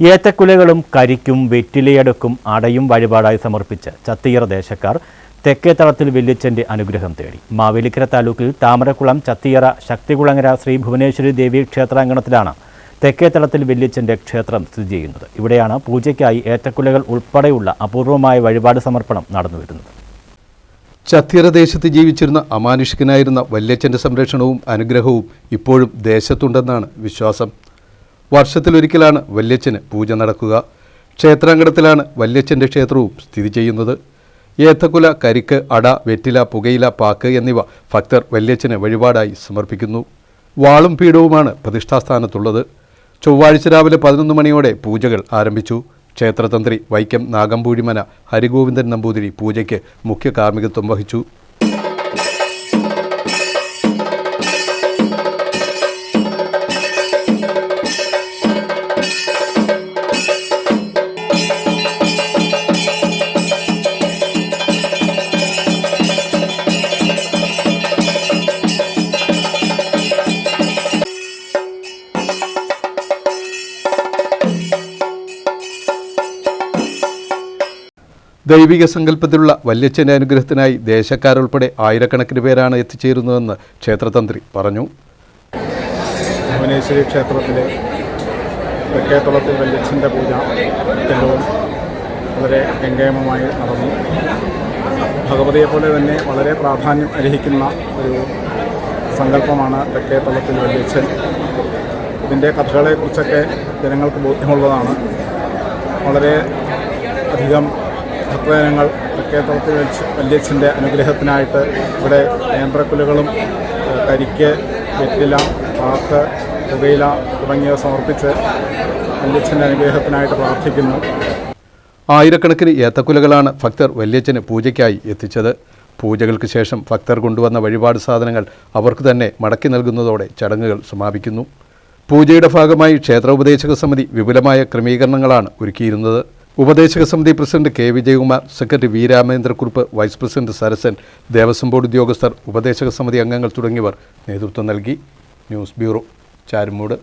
ഏത്തക്കുലകളും കരിക്കും വെറ്റിലയടുക്കും അടയും വഴിപാടായി സമർപ്പിച്ച് ചത്തീയർ ദേശക്കാർ തെക്കേത്തളത്തിൽ വല്യച്ഛന്റെ അനുഗ്രഹം തേടി. മാവേലിക്കര താലൂക്കിൽ താമരക്കുളം ചത്തീയറ ശക്തികുളങ്ങര ശ്രീ ഭുവനേശ്വരി ദേവി ക്ഷേത്രാങ്കണത്തിലാണ് തെക്കേത്തളത്തിൽ വല്യച്ഛന്റെ ക്ഷേത്രം സ്ഥിതി ചെയ്യുന്നത്. ഇവിടെയാണ് പൂജയ്ക്കായി ഏത്തക്കുലകൾ ഉൾപ്പെടെയുള്ള അപൂർവമായ വഴിപാട് സമർപ്പണം നടന്നുവരുന്നത് ചത്തീറ ദേശത്ത് ജീവിച്ചിരുന്ന അമാനുഷികനായിരുന്ന വല്യച്ഛന്റെ സംരക്ഷണവും അനുഗ്രഹവും ഇപ്പോഴും ദേശത്തുണ്ടെന്നാണ് വിശ്വാസം. വർഷത്തിലൊരിക്കലാണ് വല്യച്ഛന് പൂജ നടക്കുക. ക്ഷേത്രാങ്കണത്തിലാണ് വല്യച്ഛന്റെ ക്ഷേത്രവും സ്ഥിതി ചെയ്യുന്നത്. ഏത്തക്കുല കരിക്ക് അട വെറ്റില പുകയില പാക്ക് എന്നിവ ഭക്തർ വല്യച്ഛന് വഴിപാടായി സമർപ്പിക്കുന്നു. വാളും പീഠവുമാണ് പ്രതിഷ്ഠാസ്ഥാനത്തുള്ളത്. ചൊവ്വാഴ്ച രാവിലെ പതിനൊന്ന് മണിയോടെ പൂജകൾ ആരംഭിച്ചു. ക്ഷേത്രതന്ത്രി വൈക്കം നാഗമ്പൂഴിമന ഹരിഗോവിന്ദൻ നമ്പൂതിരി പൂജയ്ക്ക് മുഖ്യ കാർമ്മികത്വം വഹിച്ചു. ദൈവിക സങ്കല്പത്തിലുള്ള വല്യച്ഛന്റെ അനുഗ്രഹത്തിനായി ദേശക്കാരുൾപ്പെടെ ആയിരക്കണക്കിന് പേരാണ് എത്തിച്ചേരുന്നതെന്ന് ക്ഷേത്രതന്ത്രി പറഞ്ഞു. ഭുവനേശ്വരി ക്ഷേത്രത്തിലെ തെക്കേത്തുളത്തിൽ വല്യച്ഛന്റെ പൂജ ഏറ്റവും വളരെ ഗംഗേമമായി നടന്നു. ഭഗവതിയെ പോലെ തന്നെ വളരെ പ്രാധാന്യം അർഹിക്കുന്ന ഒരു സങ്കല്പമാണ് തെക്കേത്തുളത്തിൽ വല്യച്ഛൻ. ഇതിന്റെ കഥകളെക്കുറിച്ചൊക്കെ ജനങ്ങൾക്ക് ബോധ്യമുള്ളതാണ്. വളരെ അധികം ഭക്തജനങ്ങൾ തെക്കേത്തുളത്തിൽ വെച്ച് വല്യച്ഛന്റെ അനുഗ്രഹത്തിനായിട്ട് ഇവിടെ നേന്ത്രക്കുലകളും കരിക്ക് വെറ്റില പാക്ക് പുകയില തുടങ്ങിയവ സമർപ്പിച്ച് വല്യച്ഛന്റെ അനുഗ്രഹത്തിനായിട്ട് പ്രാർത്ഥിക്കുന്നു. ആയിരക്കണക്കിന് ഏത്തക്കുലകളാണ് ഭക്തർ വല്യച്ഛന് പൂജയ്ക്കായി എത്തിച്ചത്. പൂജകൾക്ക് ശേഷം ഭക്തർ കൊണ്ടുവന്ന വഴിപാട് സാധനങ്ങൾ അവർക്ക് തന്നെ മടക്കി നൽകുന്നതോടെ ചടങ്ങുകൾ സമാപിക്കുന്നു. പൂജയുടെ ഭാഗമായി ക്ഷേത്ര ഉപദേശക സമിതി വിപുലമായ ക്രമീകരണങ്ങളാണ് ഒരുക്കിയിരുന്നത്. ഉപദേശക സമിതി president K. Vijayakumar secretary V. Ramendrakurup vice president Sarasan Devaswom board ഉദ്യോഗസ്ഥർ ഉപദേശക സമിതി അംഗങ്ങൾ തുടങ്ങിയവർ നേതൃത്വം നൽകി. News bureau Charummood.